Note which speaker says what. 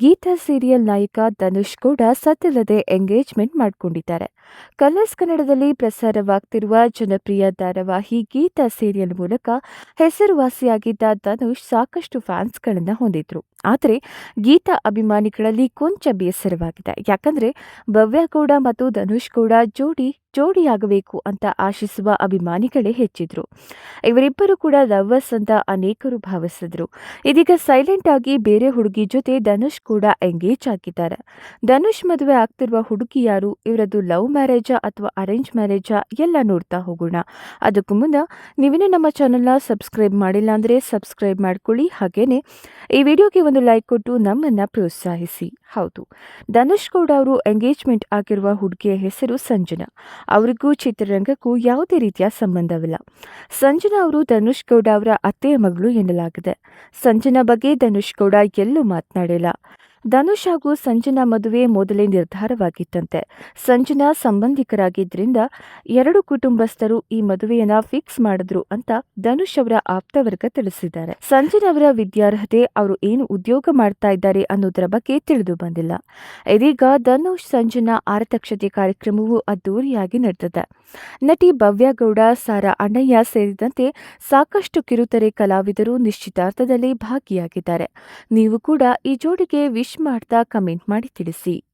Speaker 1: Geetha serial ನಾಯಕ ಧನುಷ್ ಕೂಡ ಸದ್ದಿಲ್ಲದೆ engagement ಮಾಡಿಕೊಂಡಿದ್ದಾರೆ. ಕಲರ್ಸ್ ಕನ್ನಡದಲ್ಲಿ ಪ್ರಸಾರವಾಗ್ತಿರುವ ಜನಪ್ರಿಯ ಧಾರಾವಾಹಿ ಗೀತಾ ಸೀರಿಯಲ್ ಮೂಲಕ ಹೆಸರುವಾಸಿಯಾಗಿದ್ದ ಧನುಷ್ ಸಾಕಷ್ಟು ಫ್ಯಾನ್ಸ್ಗಳನ್ನು ಹೊಂದಿದ್ರು. ಆದರೆ ಗೀತಾ ಅಭಿಮಾನಿಗಳಲ್ಲಿ ಕೊಂಚ ಬೇಸರವಾಗಿದೆ. ಯಾಕಂದ್ರೆ ಭವ್ಯ ಗೌಡ ಮತ್ತು ಧನುಷ್ ಕೂಡ ಜೋಡಿ, ಜೋಡಿಯಾಗಬೇಕು ಅಂತ ಆಶಿಸುವ ಅಭಿಮಾನಿಗಳೇ ಹೆಚ್ಚಿದ್ರು. ಇವರಿಬ್ಬರು ಕೂಡ ಲವ್ವರ್ಸ್ ಅಂತ ಅನೇಕರು ಭಾವಿಸಿದ್ರು. ಇದೀಗ ಸೈಲೆಂಟ್ ಆಗಿ ಬೇರೆ ಹುಡುಗಿ ಜೊತೆ ಧನುಷ್ ಕೂಡ ಎಂಗೇಜ್ ಆಗಿದ್ದಾರೆ. ಧನುಷ್ ಮದುವೆ ಆಗ್ತಿರುವ ಹುಡುಗಿ ಯಾರು? ಇವರದ್ದು ಲವ್ ಮ್ಯಾರೇಜಾ ಅಥವಾ ಅರೇಂಜ್ ಮ್ಯಾರೇಜಾ? ಎಲ್ಲ ನೋಡ್ತಾ ಹೋಗೋಣ. ಅದಕ್ಕೂ ಮುನ್ನ ನೀವಿನ್ನೂ ನಮ್ಮ ಚಾನಲ್ನ ಸಬ್ಸ್ಕ್ರೈಬ್ ಮಾಡಿಲ್ಲ ಅಂದರೆ ಸಬ್ಸ್ಕ್ರೈಬ್ ಮಾಡ್ಕೊಳ್ಳಿ. ಹಾಗೇನೆ ಈ ವಿಡಿಯೋಗೆ ಒಂದು ಲೈಕ್ ಕೊಟ್ಟು ನಮ್ಮನ್ನು ಪ್ರೋತ್ಸಾಹಿಸಿ. ಹೌದು. ಧನುಷ್ ಗೌಡ ಅವರು ಎಂಗೇಜ್ಮೆಂಟ್ ಆಗಿರುವ ಹುಡುಗಿಯ ಹೆಸರು ಸಂಜನಾ. ಅವರಿಗೂ ಚಿತ್ರರಂಗಕ್ಕೂ ಯಾವುದೇ ರೀತಿಯ ಸಂಬಂಧವಿಲ್ಲ. ಸಂಜನಾ ಅವರು ಧನುಷ್ ಗೌಡ ಅವರ ಅತ್ತೆಯ ಮಗಳು ಎನ್ನಲಾಗಿದೆ. ಸಂಜನಾ ಬಗ್ಗೆ ಧನುಷ್ ಗೌಡ ಎಲ್ಲೂ ಮಾತನಾಡಿಲ್ಲ. ಧನುಷ್ ಹಾಗೂ ಸಂಜನಾ ಮದುವೆ ಮೊದಲೇ ನಿರ್ಧಾರವಾಗಿತ್ತಂತೆ. ಸಂಜನಾ ಸಂಬಂಧಿಕರಾಗಿದ್ದರಿಂದ ಎರಡು ಕುಟುಂಬಸ್ಥರು ಈ ಮದುವೆಯನ್ನ ಫಿಕ್ಸ್ ಮಾಡಿದ್ರು ಅಂತ ಧನುಷ್ ಅವರ ಆಪ್ತವರ್ಗ ತಿಳಿಸಿದ್ದಾರೆ. ಸಂಜನಾ ಅವರ ವಿದ್ಯಾರ್ಹತೆ, ಅವರು ಏನು ಉದ್ಯೋಗ ಮಾಡ್ತಾ ಇದ್ದಾರೆ ಅನ್ನೋದರ ಬಗ್ಗೆ ತಿಳಿದು ಬಂದಿಲ್ಲ. ಇದೀಗ ಧನುಷ್ ಸಂಜನಾ ಆರತಕ್ಷತೆ ಕಾರ್ಯಕ್ರಮವು ಅದ್ದೂರಿಯಾಗಿ ನಡೆದಿದೆ. ನಟಿ ಭವ್ಯಗೌಡ ಸಾರಾ ಅಣ್ಣಯ್ಯ ಸೇರಿದಂತೆ ಸಾಕಷ್ಟು ಕಿರುತೆರೆ ಕಲಾವಿದರು ನಿಶ್ಚಿತಾರ್ಥದಲ್ಲಿ ಭಾಗಿಯಾಗಿದ್ದಾರೆ. ನೀವು ಕೂಡ ಈ ಜೋಡಿಗೆ ವಿಶ್ ಮಾಡ್ತಾ ಕಮೆಂಟ್ ಮಾಡಿ ತಿಳಿಸಿ.